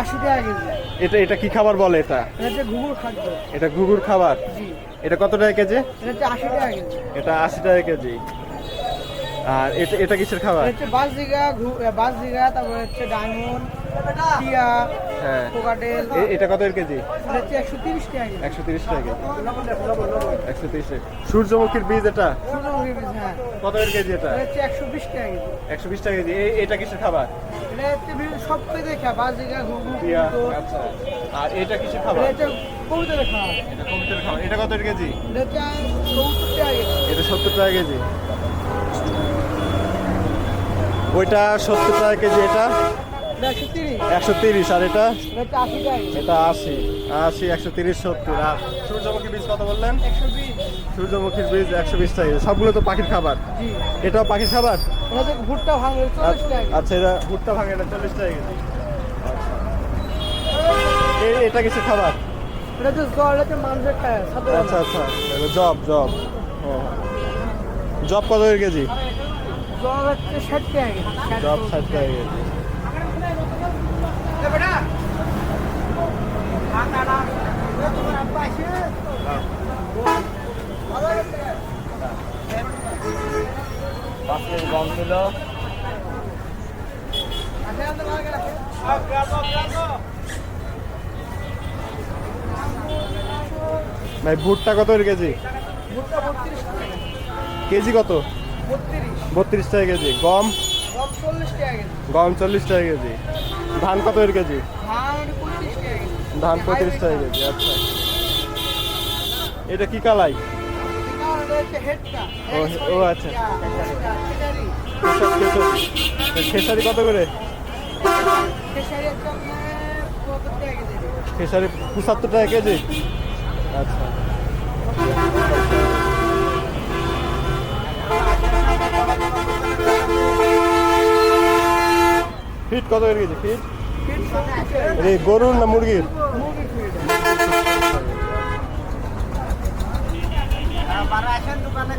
আশি টাকা কেজি। এটা এটা কি খাবার বলে এটা? এটা ঘুঘুর খাদ্য। এটা ঘুঘুর খাবার? জি। এটা কত টাকা কেজি? এটা আশি টাকা কেজি। এটা আশি টাকা কেজি। আর এটা এটা কিসের খাবার? এটা হচ্ছে বাস দিঘা বাস দিঘা তারপরে হচ্ছে ডায়মন্ড টিয়া হ্যাঁ। কোকাটেল। এটা কত কেজি? হচ্ছে একশো তিরিশ টাকা একশো তিরিশ টাকা সূর্যমুখীর বীজ এটা? বীজ, হ্যাঁ। কত কেজি এটা? হচ্ছে একশো বিশ টাকা কেজি। একশো বিশ টাকা কেজি। এটা কিসের খাবার? এটা হচ্ছে বিভিন্ন সব পেয়ে দেখা ঘুঘু আচ্ছা। আর এটা এটা খাবার? এটা কবুতরের খাওয়া এটা কবুতরের খাবার। এটা কত কেজি? এটা হচ্ছে সত্তর টাকা এটা সত্তর টাকা কেজি। ওইটা সত্তর টাকা কেজি এটা? একশো তিরিশ আর এটা? এটা আশি আশি একশো তিরিশ সত্তর। আর সূর্যমুখী বীজ কত বললেন? সূর্যমুখীর বীজ একশো বিশ টাকা। সবগুলো তো পাখির খাবার? এটাও পাখির খাবার? ভুট্টা ভাঙে চল্লিশ আচ্ছা এটা ভুট্টা ভাঙে এটা চল্লিশ টাকা কেজি। আচ্ছা। এটা কিছু খাবার? এটা জল এটা হচ্ছে মানুষের খায় আচ্ছা আচ্ছা জব জব। ও। জব কত কেজি? জল হচ্ছে ষাট টাকা জব ষাট টাকা কেজি। পাঁচ কেজি গম ছিল। ভাই ভুট্টা কত কেজি? ভুট্টা বত্রিশ টাকা কেজি। কত? বত্রিশ। টাকা কেজি। গম? গম চল্লিশ টাকা কেজি। ধান কত কেজি? ধান পঁয়ত্রিশ টাকা কেজি আচ্ছা। এটা কি কালাই? ও, ও, আচ্ছা। খেসারি খেসারি খেসারি কত করে? খেসারি পঁচাত্তর টাকা কেজি? আচ্ছা। ফিট কত করে কেজি? ফিট এই গরুর না মুরগির? দোকানে